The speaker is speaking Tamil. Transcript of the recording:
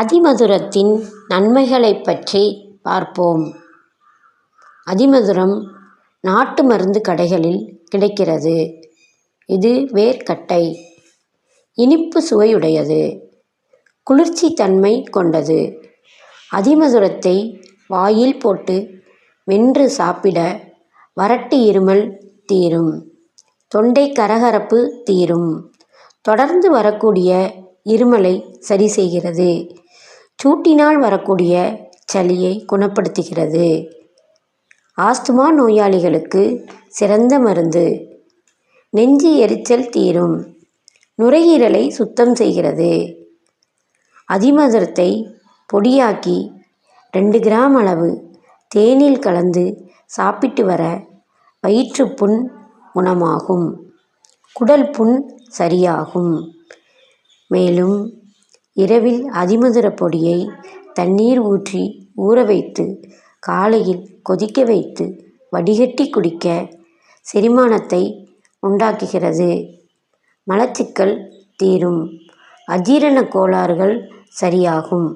அதிமதுரத்தின் நன்மைகளைப் பற்றி பார்ப்போம். அதிமதுரம் நாட்டு மருந்து கடைகளில் கிடைக்கிறது. இது வேர்க்கட்டை. இனிப்பு சுவையுடையது. குளிர்ச்சி தன்மை கொண்டது. அதிமதுரத்தை வாயில் போட்டு மென்று சாப்பிட வறட்டு இருமல் தீரும். தொண்டை கரகரப்பு தீரும். தொடர்ந்து வரக்கூடிய இருமலை சரி செய்கிறது. சூட்டினால் வரக்கூடிய சளியை குணப்படுத்துகிறது. ஆஸ்துமா நோயாளிகளுக்கு சிறந்த மருந்து. நெஞ்சு எரிச்சல் தீரும். நுரையீரலை சுத்தம் செய்கிறது. அதிமதுரத்தை பொடியாக்கி ரெண்டு கிராம் அளவு தேனில் கலந்து சாப்பிட்டு வர வயிற்றுப்புண் குணமாகும். குடல் புண் சரியாகும். மேலும் இரவில் அதிமதுர பொடியை தண்ணீர் ஊற்றி ஊற வைத்து காலையில் கொதிக்க வைத்து வடிகட்டி குடிக்க செரிமானத்தை உண்டாக்குகிறது. மலச்சிக்கல் தீரும். அஜீரண கோளாறுகள் சரியாகும்.